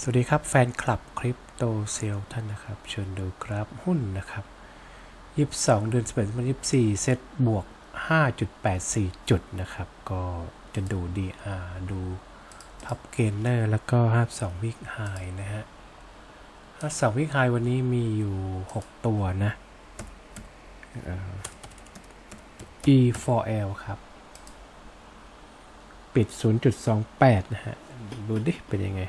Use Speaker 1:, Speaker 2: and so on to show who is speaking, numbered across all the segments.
Speaker 1: สวัสดีครับแฟนคลับคริปโตเซลท่านนะครับเชิญดูกราฟหุ้นนะครับ22 เดือน11วัน24 เซตบวก 5.84 จุดนะครับ ก็จะดู DR ดูพับเกนเนอร์แล้วก็ 52 วิกไฮนะฮะ 52 วิกไฮวันนี้มีอยู่ 6 ตัวนะ E4L ครับ ปิด 0.28 นะฮะ ดูดิ เป็นยังไง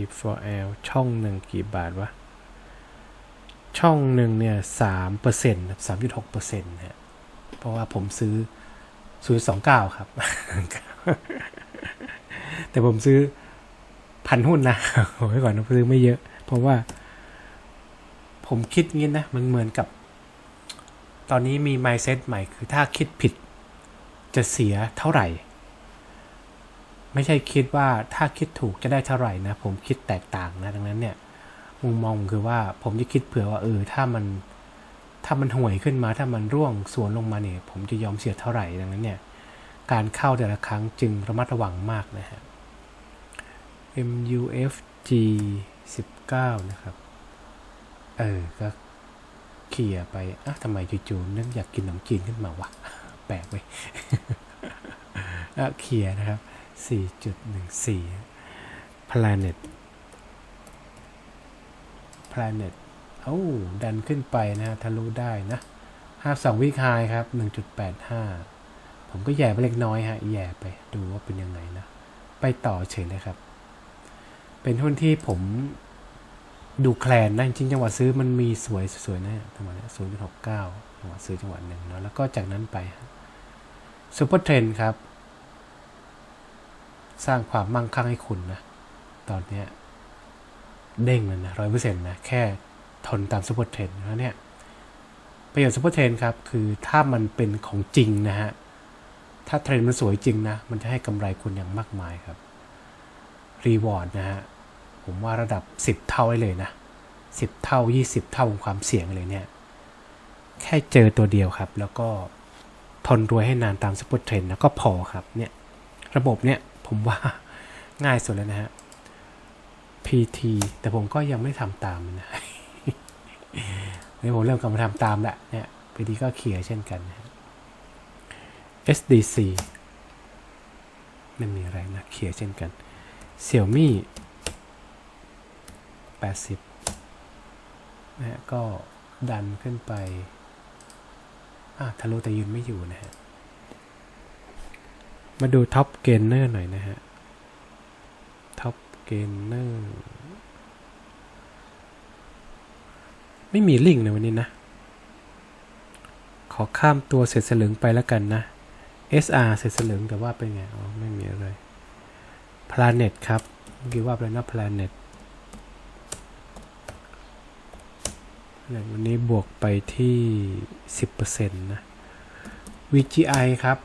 Speaker 1: E4L ช่องหนึ่งกี่บาทวะ ช่องหนึ่งเนี่ยสามเปอร์เซ็นต์สามจุดหกเปอร์เซ็นต์ฮะเพราะว่าผมซื้อศูนย์สองเก้าครับ แต่ผมซื้อพันหุ้นนะโอ้ยก่อนนะซื้อไม่เยอะ เพราะว่า ผมคิดงี้นะ มันเหมือนกับ ตอนนี้มี mindset ใหม่คือถ้าคิดผิดจะเสียเท่าไหร่ ไม่ใช่คิดว่าถ้าคิดถูกจะได้เท่าไหร่นะ ผมคิดแตกต่างนะดังนั้นเนี่ยมุมมองคือว่าผมจะคิดเผื่อว่าเออถ้ามันถ้ามันห่วยขึ้นมาถ้ามันร่วงสวนลงมาเนี่ย ผมจะยอมเสียเท่าไหร่ดังนั้นเนี่ยการเข้าแต่ละครั้งจึงระมัดระวังมากนะฮะ MUFG 19 นะครับ เออ ก็เขี่ยไปอะทำไมจู่ๆนึกอยากกินขนมจีนขึ้นมาวะ แปลกไปอะเขี่ยนะครับ 4.14 planet planet เอ้ดันขึ้นไปนะทะลุได้นะ52วิคายครับ 1.85 ผมก็แย่ไปเล็กน้อยฮะแย่ไปดูว่าเป็นยังไงนะ ไปต่อเฉยเลยครับ เป็นหุ้นที่ผมดูแคลนนะจริงจังหวะซื้อมันมีสวยสวยๆนะจังหวะนี้ศูนย์หกเก้าจังหวะซื้อจังหวะหนึ่งเนาะแล้วก็จากนั้นไปซูเปอร์เทรนครับ สร้างความมั่งคั่งให้คุณนะ ตอนเนี้ยเด้งเลยนะร้อยเปอร์เซ็นต์นะ แค่ทนตามซูเปอร์เทรนแล้วเนี่ย ประโยชน์ซูเปอร์เทรนครับ คือถ้ามันเป็นของจริงนะฮะ ถ้าเทรนด์มันสวยจริงนะ มันจะให้กำไรคุณอย่างมากมายครับ รีวอร์ดนะฮะ ผมว่าระดับ 10 เท่าได้เลยนะ 10 เท่า 20 เท่าของความเสี่ยงเลยเนี่ย แค่เจอตัวเดียวครับ แล้วก็ทนรวยให้นานตามสปอร์ตเทรนด์นะก็พอครับเนี่ย ระบบเนี่ย ผมว่าง่ายสุดแล้วนะฮะ PT แต่ผมก็ยังไม่ทำตามนะนี่ผมเริ่มกลับมาทำตามแหละเนี่ย PT ก็เคลียร์เช่นกันนะ SDC ไม่มีอะไรนะเคลียร์เช่นกัน Xiaomi 80นะฮะก็ดันขึ้นไปอะทะลุแต่ยืนไม่อยู่นะฮะ มาดูท็อปเกนเนอร์หน่อยนะฮะท็อปเกนเนอร์ไม่มีลิงก์ในวันนี้นะ ขอข้ามตัวเสร็จสลึงไปแล้วกันนะ SR เสร็จสลึงแต่ว่าเป็นไง อ๋อ ไม่มีอะไร Planet ครับเมื่อกี้ว่าไปแล้วนะ Planet วันนี้บวกไปที่ 10%นะ VGI ครับ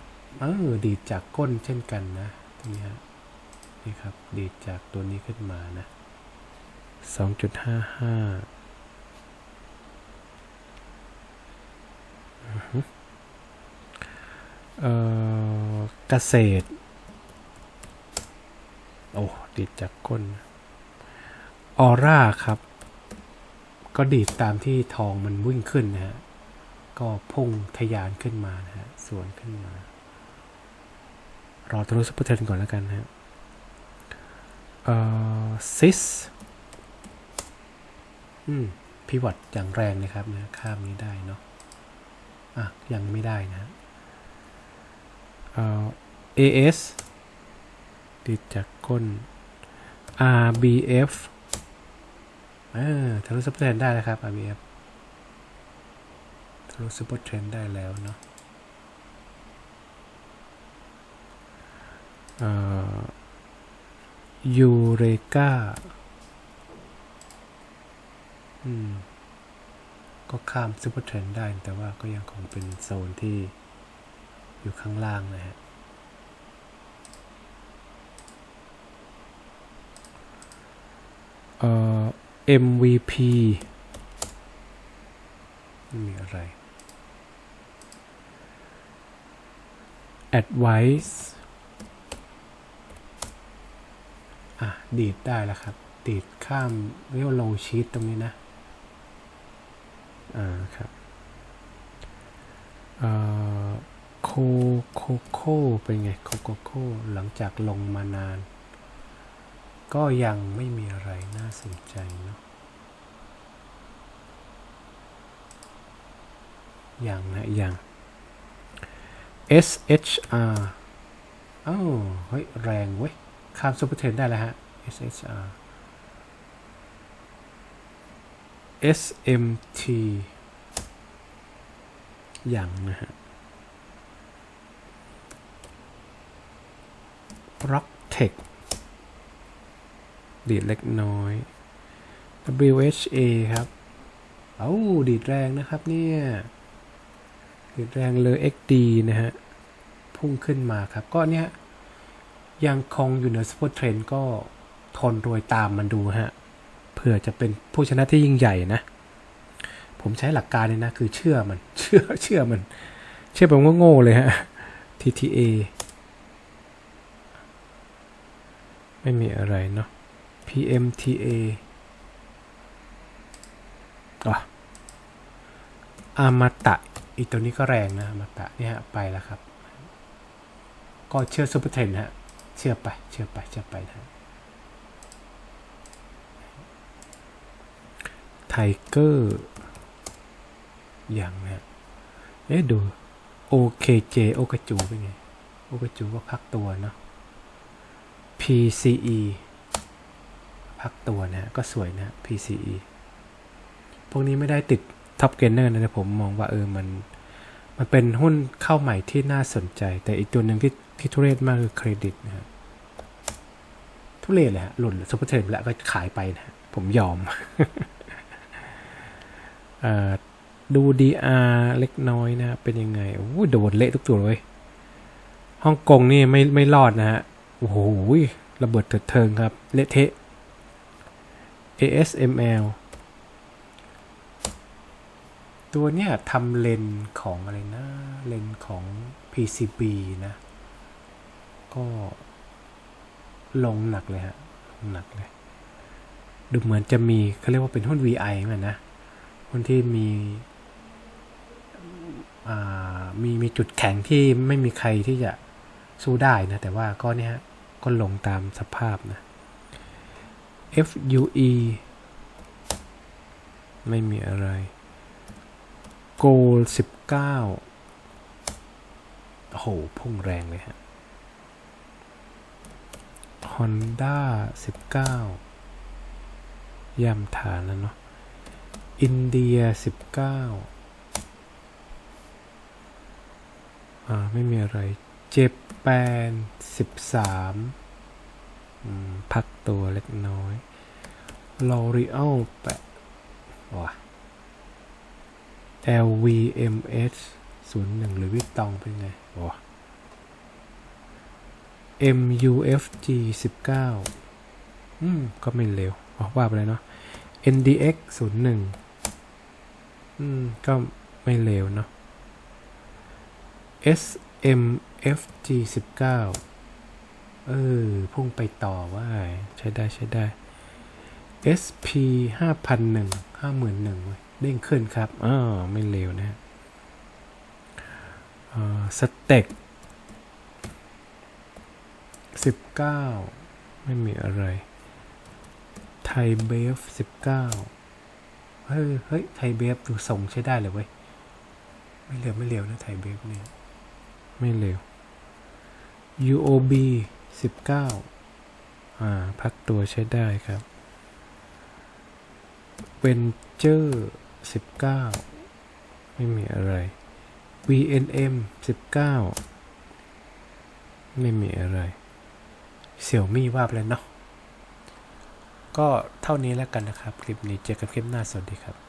Speaker 1: เออดีดจากก้นเช่นกันนะนี่ฮะนี่ครับ ดีดจากตัวนี้ขึ้นมานะ 2.55เอ่อเกษตร โอ้ดีดจากก้น ออร่าครับ ก็ดีดตามที่ทองมันวิ่งขึ้นนะฮะ ก็พุ่งทะยานขึ้นมานะฮะ สวนขึ้นมา รอทะลุซุปเปอร์เทรนก่อนแล้วกันนะฮะเอ่อซิสอืมพิวัตอย่างแรงนะครับนะข้ามนี้ได้เนาะอะ ยังไม่ได้นะเอ่อ AS ติดจากก้น RBF เออทะลุซุปเปอร์เทรนได้แล้วครับ RBF ทะลุซุปเปอร์เทรนได้แล้วเนาะเอ่อ ยูเรกาอืม ก็ข้ามซุปเปอร์เทรนได้ แต่ว่าก็ยังคงเป็นโซนที่อยู่ข้างล่างนะฮะ เอ่อ MVP ไม่มีอะไร Advice อะดีดได้แล้วครับติดข้ามเรียกว่า low sheet ตรงนี้นะอ่าครับเอ่อโคโคโค่เป็นไงโคโคโค่หลังจากลงมานาน ก็ยังไม่มีอะไรน่าสนใจเนาะอยังนะอยัง SHR อ้าวเฮ้ย แรงเว้ย ข้ามซูเปอร์เทนได้แล้วฮะ SHR SMT อย่างนะฮะ Rock Tech ดีดเล็กน้อย WHA ครับ เอ้าดีดแรงนะครับเนี่ย ดีดแรงเลย XD นะฮะ พุ่งขึ้นมาครับ ก็เนี่ย ยังคงอยู่ในสปอร์ตเทรนก็ทนรวยตามมันดูฮะเผื่อจะเป็นผู้ชนะที่ยิ่งใหญ่นะ ผมใช้หลักการเลยนะ คือเชื่อมัน เชื่อเชื่อมัน เชื่อแบบโง่ๆเลยฮะ TTA ไม่มีอะไรเนาะ PMTA อะอามาตะ อีกตัวนี้ก็แรงนะอามาตะเนี่ยฮะ ไปแล้วครับ ก็เชื่อซูเปอร์เทรนฮะ เชื่อไป เชื่อไป เชื่อไปนะไทเกอร์อย่างเนะเอ๊ะดู OKJ โอกาจูเป็นไง โอกาจูก็พักตัวเนาะ PCE พักตัวนะก็สวยนะ PCE พวกนี้ไม่ได้ติดท็อปเกนเนอร์นะแต่ผมมองว่าเออมัน มันเป็นหุ้นเข้าใหม่ที่น่าสนใจ แต่อีกตัวหนึ่งที่ ที่ทุเรศมากคือเครดิตนะฮะทุเรศเลยฮะหล่นซุปเปอร์เทรนแล้วก็ขายไปนะฮะผมยอมออดู DR เล็กน้อยนะ เป็นยังไงโอ้โหโดนเละทุกตัวเลยฮ่องกงนี่ไม่ไม่รอดนะฮะโอ้โหระเบิดเถิดเทิงครับ เละเทะ ASML ตัวเนี้ยทำเลนของอะไรนะ เลนของ PCB นะ ก็ลงหนักเลยฮะลงหนักเลย ดูเหมือนจะมีเขาเรียกว่าเป็นหุ้น VI เหมือนนะหุ้นที่มีมีมีจุดแข็งที่ไม่มีใครที่จะสู้ได้นะ แต่ว่าก็เนี่ยฮะก็ลงตามสภาพนะ FUE ไม่มีอะไร Goal 19โอ้โห พุ่งแรงเลยฮะ Honda 19ย่ำฐานแล้วเนาะ อินเดีย19อ่า ไม่มีอะไร เจแปน13อืมพักตัวเล็กน้อย L'Oreal แปะว่ะ LVMH 01หรือวิตตองเป็นไงว้า MUFG 19อืม ก็ไม่เร็วออกว่าไปเลยเนาะ NDX 01อืม ก็ไม่เร็วเนาะ SMFG 19เออ พุ่งไปต่อว่า ใช้ได้ใช้ได้ SP 5,001 51,000เว้ยเด้งขึ้นครับ อ้าไม่เร็วนะฮะสเต็ก สิบเก้าไม่มีอะไร ไทยเบฟสิบเก้าเฮ้ย เฮ้ย ไทยเบฟดูส่งใช้ได้เลยเว้ย ไม่เร็วไม่เร็วนะ ไทยเบฟเนี่ย ไม่เร็ว UOB สิบเก้าอ่า พักตัวใช้ได้ครับเป็นเจอร์สิบเก้าไม่มีอะไร VNM สิบเก้าไม่มีอะไร เสี่ยวมี่ว่าไปเลยเนาะก็เท่านี้แล้วกันนะครับ คลิปนี้เจอกันคลิปหน้าสวัสดีครับ